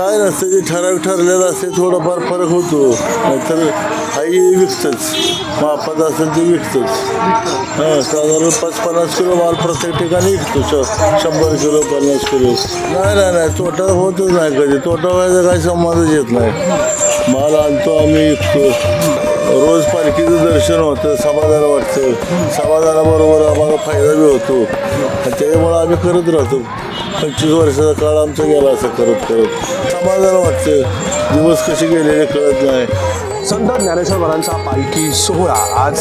काय नसतं जे ठराविक ठरलेलं असते थोडाफार फरक होतो. नाहीतर आई विकतंच. मापात असेल ते विकतंच. हां साधारण पाच पन्नास किलो माल प्रत्येक ठिकाणी विकतो. श शंभर किलो पन्नास किलो. नाही नाही नाही तोटा होतच नाही कधी. तोटा व्हायचा काही संबंधच येत नाही. माल आणतो आम्ही विकतो. रोज पालखीचं दर्शन होतं समाधान वाटतं. समाधानाबरोबर आम्हाला फायदा बी होतो. त्याच्यामुळे त्याच्यामुळं आम्ही करत राहतो. पंचवीस वर्षाचा काळ आमचा गेला असं करत करत. समाधान वाटतं दिवस कसे गेलेले कळत नाही. संत ज्ञानेश्वर महाराजांचा पालखी सोहळा. आज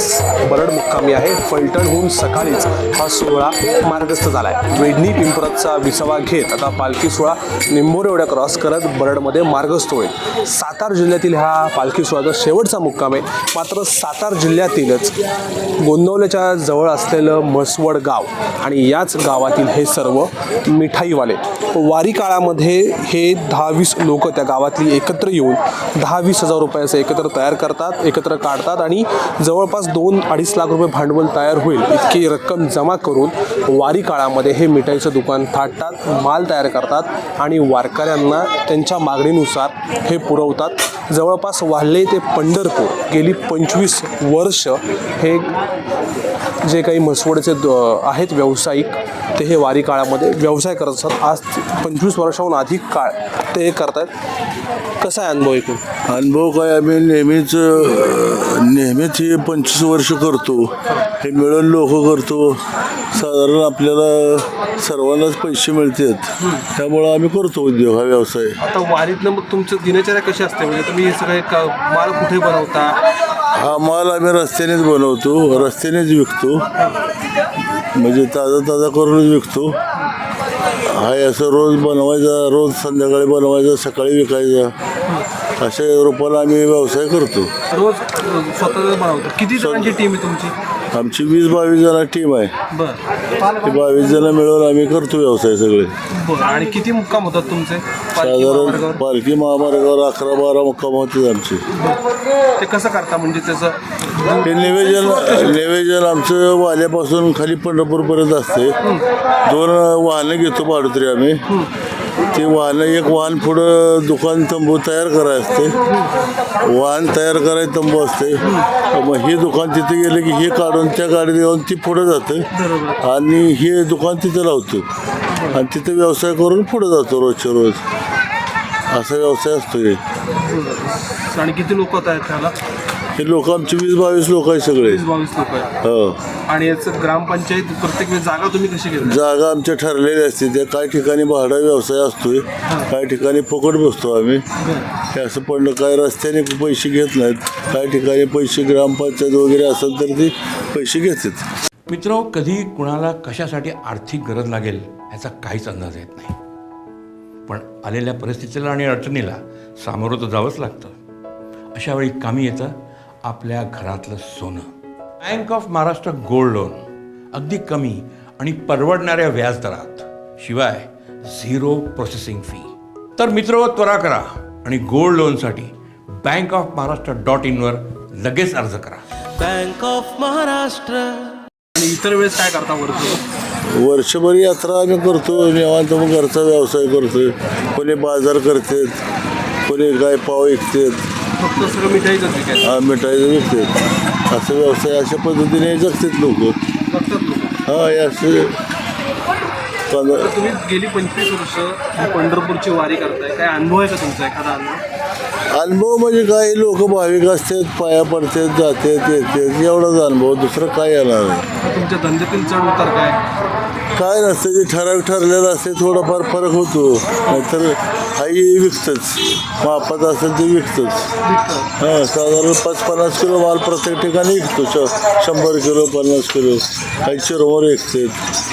बरड मुक्कामी आहे. फलटणहून सकाळीच हा सोहळा मार्गस्थ झाला आहे वेडणी पिंपरतचा विसावा घेत आता पालखी सोहळा निंबोर एवढ्या क्रॉस करत बरडमध्ये मार्गस्थ होईल. सातारा जिल्ह्यातील हा पालखी सोहळ्याचा शेवटचा मुक्काम आहे. मात्र सातारा जिल्ह्यातीलच गोंदवल्याच्या जवळ असलेलं म्हसवड गाव आणि याच गावातील हे सर्व मिठाईवाले. वारी काळामध्ये हे दहा वीस लोक त्या गावातली एकत्र येऊन दहा वीस हजार रुपयाचं एकत्र तयार करतात एकत्र काढतात आणि जवळपास दोन अडीच लाख रुपये भांडवल तयार होईल. इतकी रक्कम जमा करून वारी काळामध्ये हे मिठाईचं दुकान थाटतात माल तयार करतात आणि वारकऱ्यांना त्यांच्या मागणीनुसार हे पुरवतात. जवळपास वाल्हे ते पंढरपूर गेली पंचवीस वर्ष हे जे काही म्हसवडचे द- आहेत व्यावसायिक ते हे वारी काळामध्ये व्यवसाय करत असतात. आज पंचवीस वर्षाहून अधिक काळ ते हे करत आहेत कसा आहे अनुभव ऐकून अनुभव काय आम्ही नेहमीच अं, नेहमीच हे पंचवीस वर्ष करतो. हे मिळून लोक करतो. साधारण आपल्याला सर्वांनाच पैसे मिळतात. त्यामुळं आम्ही करतो उद्योग हा व्यवसाय. आता वारीतनं मग तुमचं दिनचर्या कशी असते? म्हणजे तुम्ही हे सगळे क- माल कुठे बनवता? हा माल आम्ही रस्त्यानेच बनवतो. रस्त्यानेच विकतो. म्हणजे ताजा ताजा करूनच विकतो. हाय असं रोज बनवायचा रोज संध्याकाळी बनवायचा सकाळी विकायचा. अशा रूपाला आम्ही व्यवसाय करतो. रोज स्वतः बनवतो. किती जणांची टीम आहे तुमची? आमची वीस बावीस जण टीम आहे. ते बावीस जण मिळून आम्ही करतो व्यवसाय सगळे. बरं. आणि किती मुक्काम होतात तुमचे? पालखी साधारण महामार्गावर? पालखी महामार्गावर अकरा बारा मुक्काम होते आमचे. ते कसं करता? म्हणजे त्याचं हे निवेदन निवेदन आमचं वाल्यापासून खाली पंढरपूरपर्यंत असते दोन वाहनं घेतो भाडोतरी आम्ही. ते वाहनं एक वाहन पुढं दुकान तंबू तयार करायचं असते वाहन तयार करायचं तंबू असते मग हे दुकान तिथे गेलं की हे काढून त्या गाडीत येऊन ती पुढं जाते. आणि हे दुकान तिथं लावतो. आणि तिथं व्यवसाय करून पुढं जातो रोजच्या रोज. असा व्यवसाय असतो हे आणि किती लोक आहेत त्याला? हे लोक आमचे वीस बावीस लोक आहेत सगळे. वीस बावीस लोक आहेत. हो. आणि याचं ग्रामपंचायत प्रत्येक वेळी जागा तुम्ही कशी घेता जागा आमच्या ठरलेल्या असते. त्या काही ठिकाणी भाडा व्यवसाय असतोय काही ठिकाणी फुकट बसतो आम्ही. हे असं पडलं काय रस्त्याने पैसे घेत नाहीत. काही ठिकाणी पैसे ग्रामपंचायत वगैरे असेल तर ते पैसे घेतात. मित्र कधी कुणाला कशासाठी आर्थिक गरज लागेल ह्याचा काहीच अंदाज येत नाही. पण आलेल्या परिस्थितीला आणि अडचणीला सामोरं तर जावंच लागतं. अशा वेळी कामी येतं आपल्या घरातलं सोनं. Bank of Maharashtra gold loan अगदी कमी आणि परवडणाऱ्या व्याजदरात शिवाय झिरो प्रोसेसिंग फी तर मित्र त्वरा करा आणि गोल्ड लोनसाठी बँक ऑफ महाराष्ट्र डॉट इनवर लगेच अर्ज करा. बँक ऑफ महाराष्ट्र आणि इतर वेळेस काय करता वरती? वर्षभर यात्रा आम्ही करतो निवांत मग घरचा व्यवसाय करतो कोणी बाजार करतात कोणी गाय पाव विकतात. फक्त सगळं मिठाईच विकायचं हा मिठाई विकतात असं व्यवसाय अशा पद्धतीने जगतात लोक. बघतात लोक. हा हे असे तुम्ही गेली पंचवीस वर्ष पंढरपूरची वारी करताय. काय अनुभव आहे का तुमचा एखादा अनुभव? अनुभव म्हणजे काय? लोक भाविक असतात पाया पडतात जातात येतात. एवढाच अनुभव. दुसरं काय येणार नाही तुमच्या धंद्यातील चढ उतार काय? काय नसतं जे ठराविक ठरलेलं असते थोडाफार फरक होतो. नाहीतर आई विकतंच. मापात असेल ते विकतंच. हां साधारण पाच पन्नास किलो माल प्रत्येक ठिकाणी विकतो. श शंभर किलो पन्नास किलो. काही चिरमोर विकतात.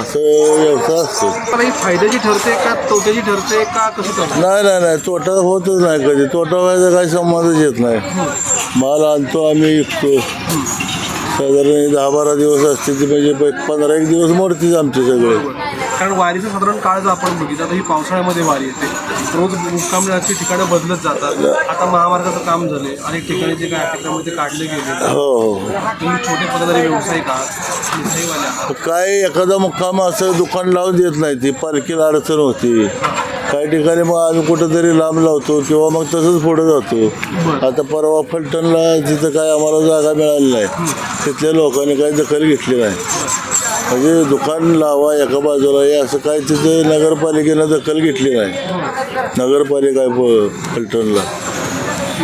असं व्यवसाय असतो. मला ही फायद्याची ठरते का तोट्याची ठरते का कशी ठरते नाही नाही नाही तोटा होतच नाही कधी. तोटा व्हायचा काही संबंधच येत नाही. माल आणतो आम्ही विकतो. साधारण दहा बारा दिवस असते ते म्हणजे प- पंधरा एक दिवस मोडतीच आमचे सगळे. कारण वारीचं साधारण काळ जर आपण बघितलं तर ही पावसाळ्यामध्ये वारी येते. रोज मुक्कामची ठिकाणं बदलत जातात. आता महामार्गाचं काम झाले. अनेक ठिकाणी जे काय अतिक्रमण ते काढले गेले. हो हो. तुम्ही छोटे पदाधिकारी व्यावसायिक आहात मिठाईवाले आहात. काय एखादा मुक्काम असं दुकान लावून देत नाही. ती पालखीला अडचण होती. काही ठिकाणी मग आम्ही कुठंतरी लांब लावतो किंवा मग तसंच पुढे जातो. आता परवा फलटणला तिथं काय आम्हाला जागा मिळाली नाही तिथल्या लोकांनी काही दखल घेतली नाही. म्हणजे दुकान लावा एका बाजूला हे असं काय तिथं नगरपालिकेनं दखल घेतली नाही. नगरपालिका आहे प- फलटणला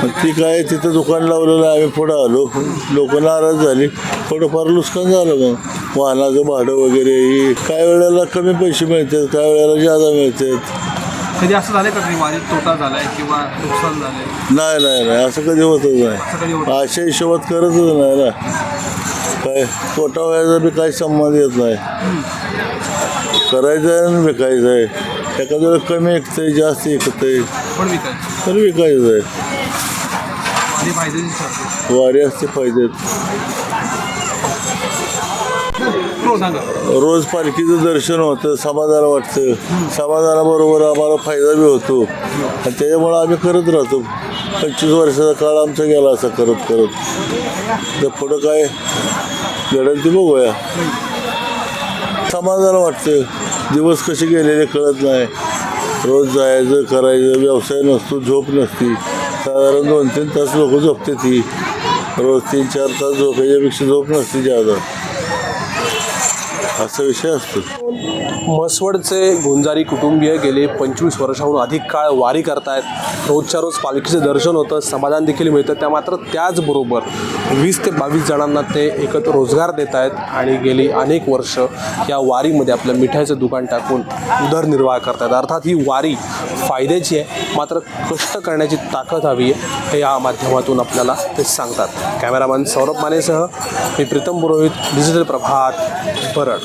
मग ती काय तिथं दुकान लावलेलं आम्ही पुढं आलो. लोक नाराज झाली. थोडंफार नुकसान झालं मग. वाहनाचं भाडं वगैरे ही काय वेळेला कमी पैसे मिळतात काय वेळेला जादा मिळतात. कधी असं झालं का तरी वारीत तोटा झालाय किंवा नुकसान झालंय? नाही नाही नाही. असं कधी होतच नाही. अशा हिशोबात करतच नाही ना. काय तोटा व्हायचा बी काही संबंध येत नाही. करायचं आहे आणि विकायचं आहे. एखाद्या वेळेला कमी ऐकतंय जास्त ऐकतंय पण विकायचं. तर विकायचं आहे. आणि ठरते वारी असते हो सांगा. रोज पालखीचं दर्शन होतं समाधान वाटतं. समाधानाबरोबर आम्हाला फायदा बी होतो. आणि त्याच्यामुळं आम्ही करत राहतो. पंचवीस वर्षाचा काळ आमचा गेला असा करत करत. तर पुढं काय? घडेल ते बघूया. समाधान वाटतं दिवस कसे गेलेले कळत नाही. रोज जायचं करायचं व्यवसाय नसतो झोप नसती. साधारण दोन तीन तास लोक झोपते ती रोज तीन चार तास झोपायच्यापेक्षा झोप नसते ज्यादा असा विषय असतो. म्हसवडचे गुंजारी कुटुंबीय गेले पंचवीस वर्षाहून अधिक काळ वारी करतायत. रोजच्या रोज पालखीचं दर्शन होतं समाधान देखील मिळतं. त्या मात्र त्याचबरोबर वीस ते बावीस जणांना ते एकत्र रोजगार देत आहेत आणि गेली अनेक वर्ष या वारीमध्ये आपलं मिठाईचं दुकान टाकून उदरनिर्वाह करतात अर्थात ही वारी फायद्याची आहे मात्र कष्ट करण्याची ताकद हवी आहे हे या माध्यमातून आपल्याला ते सांगतात. कॅमेरामॅन सौरभ मानेसह मी प्रीतम पुरोहित डिजिटल प्रभात परळ